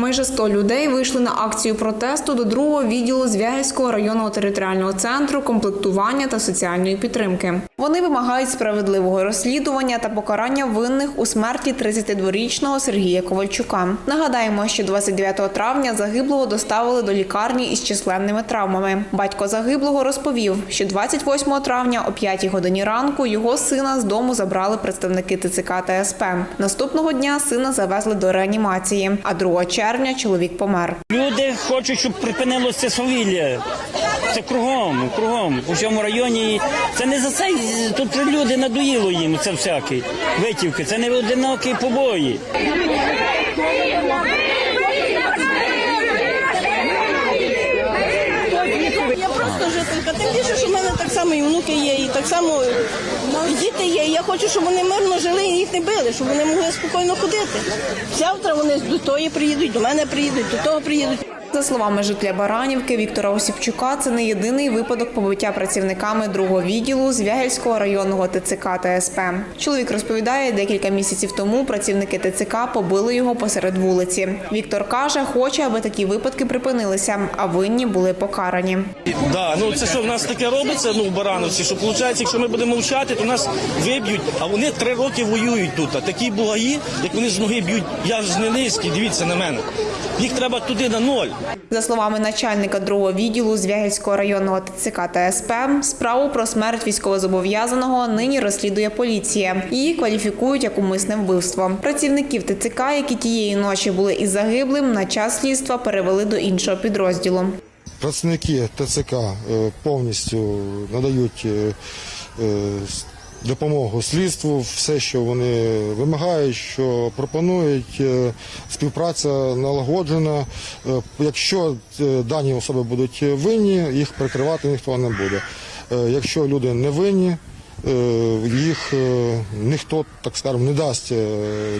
Майже 100 людей вийшли на акцію протесту до другого відділу Звягельського районного територіального центру комплектування та соціальної підтримки. Вони вимагають справедливого розслідування та покарання винних у смерті 32-річного Сергія Ковальчука. Нагадаємо, що 29 травня загиблого доставили до лікарні із численними травмами. Батько загиблого розповів, що 28 травня о 5 годині ранку його сина з дому забрали представники ТЦК та СП. Наступного дня сина завезли до реанімації, а 2 червня чоловік помер. Люди хочуть, щоб припинилося свавілля. Це кругом, кругом. У всьому районі. Це не за це. Тут люди надоїло їм це всяке. Витівки. Це не одинокі побої. Просто жителька. Тим більше, що в мене так само і внуки є, і так само і діти є. І я хочу, щоб вони мирно жили і їх не били, щоб вони могли спокійно ходити. Завтра вони до тої приїдуть, до мене приїдуть, до того приїдуть. За словами жителя Баранівки Віктора Осіпчука, це не єдиний випадок побиття працівниками другого відділу Звягельського районного ТЦК та СП. Чоловік розповідає, декілька місяців тому працівники ТЦК побили його посеред вулиці. Віктор каже, хоче, аби такі випадки припинилися, а винні були покарані. Да, ну це що в нас таке робиться, ну в Барановці, що виходить, якщо ми будемо мовчати, то нас виб'ють, а вони три роки воюють тут. А такі бугаї, як вони з ноги б'ють, я ж не низький, дивіться на мене. Їх треба туди на ноль. За словами начальника другого відділу Звягельського районного ТЦК та СП, справу про смерть військовозобов'язаного нині розслідує поліція. Її кваліфікують як умисне вбивство. Працівників ТЦК, які тієї ночі були із загиблим, на час слідства перевели до іншого підрозділу. Працівники ТЦК е, повністю надають е, е, допомогу слідству, все, що вони вимагають, що пропонують. е, Співпраця налагоджена. Е, Якщо е, дані особи будуть винні, їх прикривати ніхто не буде. Якщо люди не винні, їх ніхто, так скажемо, не дасть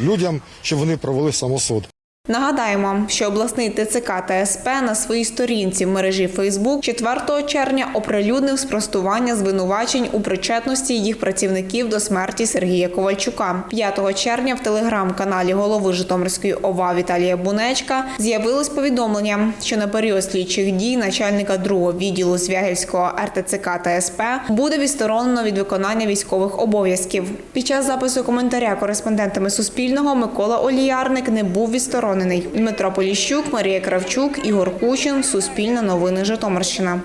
людям, щоб вони провели самосуд. Нагадаємо, що обласний ТЦК та СП на своїй сторінці в мережі Фейсбук 4 червня оприлюднив спростування звинувачень у причетності їх працівників до смерті Сергія Ковальчука. 5 червня в телеграм-каналі голови Житомирської ОВА Віталія Бунечка з'явилось повідомлення, що на період слідчих дій начальника другого відділу Звягельського РТЦК та СП буде відсторонено від виконання військових обов'язків. Під час запису коментаря кореспондентами Суспільного Микола Оліярник не був відсторонений. Дмитро Поліщук, Марія Кравчук, Ігор Кучин, Суспільне новини Житомирщина.